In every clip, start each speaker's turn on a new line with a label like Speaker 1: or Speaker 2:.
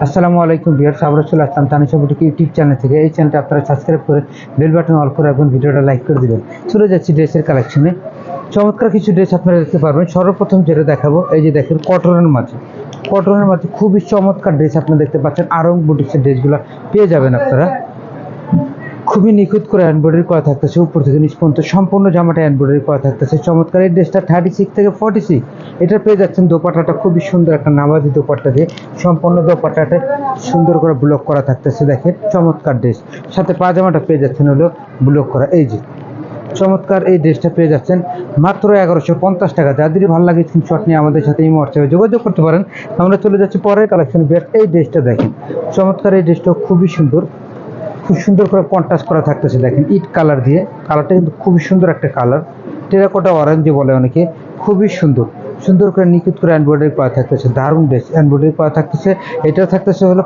Speaker 1: আসসালামু আলাইকুম বিয়ার সাবরা চলে আসলাম তানি বুটিক ইউটিউব চ্যানেল থেকে। এই চ্যানেলটা আপনারা সাবস্ক্রাইব করে বেল বাটন অল করে রাখবেন, ভিডিওটা লাইক করে দেবেন। চলে যাচ্ছি ড্রেসের কালেকশনে চমৎকার কিছু ড্রেস আপনারা দেখতে পারবেন। সর্বপ্রথম যেটা দেখাবো, এই যে দেখেন কটনের মাঝে কটনের মাঝে খুবই চমৎকার ড্রেস আপনারা দেখতে পাচ্ছেন। আরং বুটিক্সের ড্রেসগুলো পেয়ে যাবেন আপনারা। খুবই নিখুঁত করে এমব্রয়ডারি করা থাকতেছে, উপর থেকে নিচ পর্যন্ত সম্পূর্ণ জামাটা এমব্রয়ডারি করা থাকতেছে। চমৎকার, এই ড্রেসটা থার্টি সিক্স থেকে ফর্টি সিক্স এটা পেয়ে যাচ্ছেন দোপাট্টাটা, খুবই সুন্দর একটা নামাজি দোপাট্টা দিয়ে সম্পূর্ণ দোপাট্টাটা সুন্দর করে ব্লক করা থাকতেছে, দেখেন, চমৎকার ড্রেস। সাথে পাজামাটা পেয়ে যাচ্ছেন হলো ব্লক করা, এই যে, চমৎকার এই ড্রেসটা পেয়ে যাচ্ছেন মাত্র এগারোশো পঞ্চাশ টাকা। যাদেরই ভালো লাগে স্ক্রিনশট নিয়ে আমাদের সাথে এই হোয়াটসঅ্যাপে যোগাযোগ করতে পারেন। আমরা চলে যাচ্ছি পরের কালেকশন বেশ এই ড্রেসটা দেখেন, চমৎকার এই ড্রেসটা খুবই সুন্দর। খুব সুন্দর করে কন্ট্রাস্ট করা থাকতেছে, দেখেন, ইট কালার দিয়ে। কালারটা কিন্তু খুবই সুন্দর একটা কালার টেরাকোটা অরেঞ্জ বলে অনেকে, খুবই সুন্দর। সুন্দর করে নিখুঁত করে এমব্রয়ডারি করা থাকতেছে, দারুণ ড্রেস এমব্রয়ডারি করা থাকতেছে। এটা থাকতেছে হলো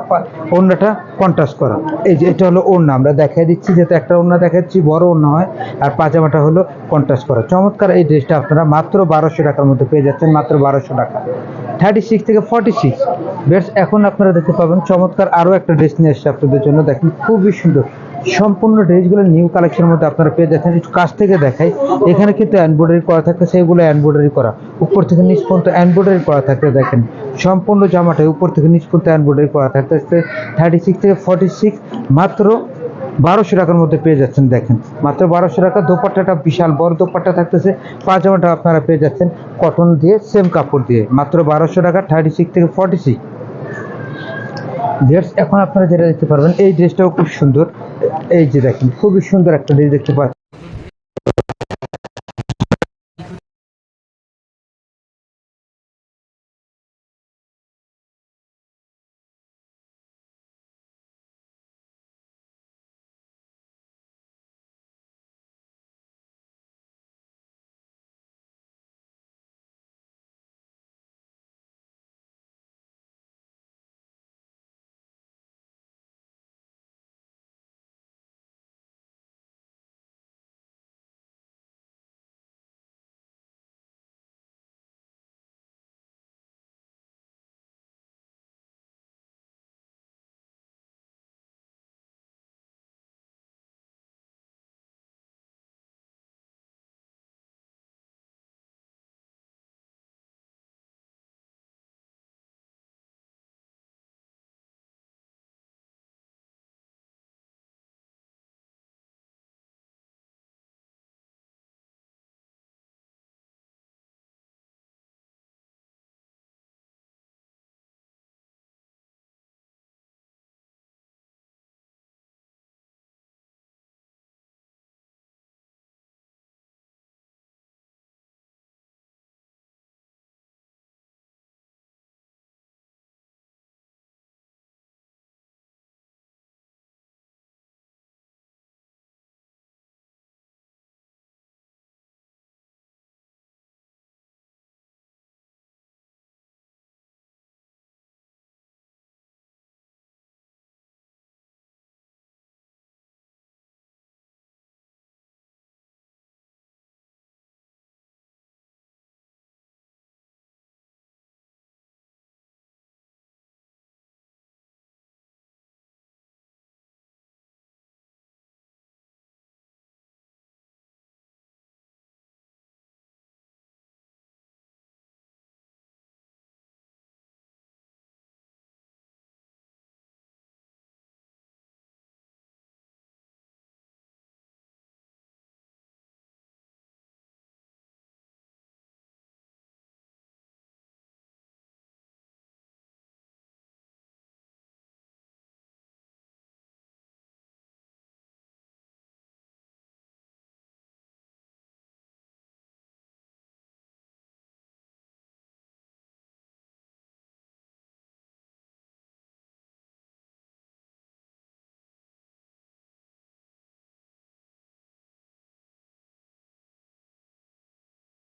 Speaker 1: ওড়নাটা কন্ট্রাস্ট করা। এই যে, এটা হলো ওড়না। আমরা দেখাই দিচ্ছি যেহেতু একটা ওড়না দেখাচ্ছি বড় ওড়না হয়, আর পাজামাটা হলো কন্ট্রাস্ট করা। চমৎকার এই ড্রেসটা আপনারা মাত্র বারোশো টাকার মধ্যে পেয়ে যাচ্ছেন, মাত্র বারোশো টাকা। থার্টি সিক্স থেকে ফর্টি সিক্স বেশ এখন আপনারা দেখতে পাবেন চমৎকার আরও একটা ড্রেস নিয়ে এসছে আপনাদের জন্য। দেখেন, খুবই সুন্দর। সম্পূর্ণ ড্রেসগুলো নিউ কালেকশনের মধ্যে আপনারা পেয়ে যাচ্ছেন। একটু কাছ থেকে দেখাই। এখানে কিন্তু এমব্রয়ডারি করা থাকে সেগুলো এমব্রয়ডারি করা। উপর থেকে নিচ পর্যন্ত এমব্রয়ডারি করা থাকে দেখেন। সম্পূর্ণ জামাটা উপর থেকে নিচ পর্যন্ত এমব্রয়ডারি করা থাকতে থার্টি সিক্স থেকে ফর্টি সিক্স মাত্র বারোশো টাকার মধ্যে পেয়ে যাচ্ছেন, দেখেন। মাত্র বারোশো টাকা, দোপাট্টাটা বিশাল, বড় দোপাট্টা থাকতেছে। পাজামাটা আপনারা পেয়ে যাচ্ছেন কটন দিয়ে সেম কাপড় দিয়ে। মাত্র বারোশো টাকা থার্টি সিক্স থেকে ফর্টি সিক্স ড্রেস এখন আপনারা যেটা দেখতে পারবেন, এই ড্রেসটাও খুব সুন্দর। এই যে দেখেন, খুবই সুন্দর একটা ড্রেস দেখতে পাচ্ছেন।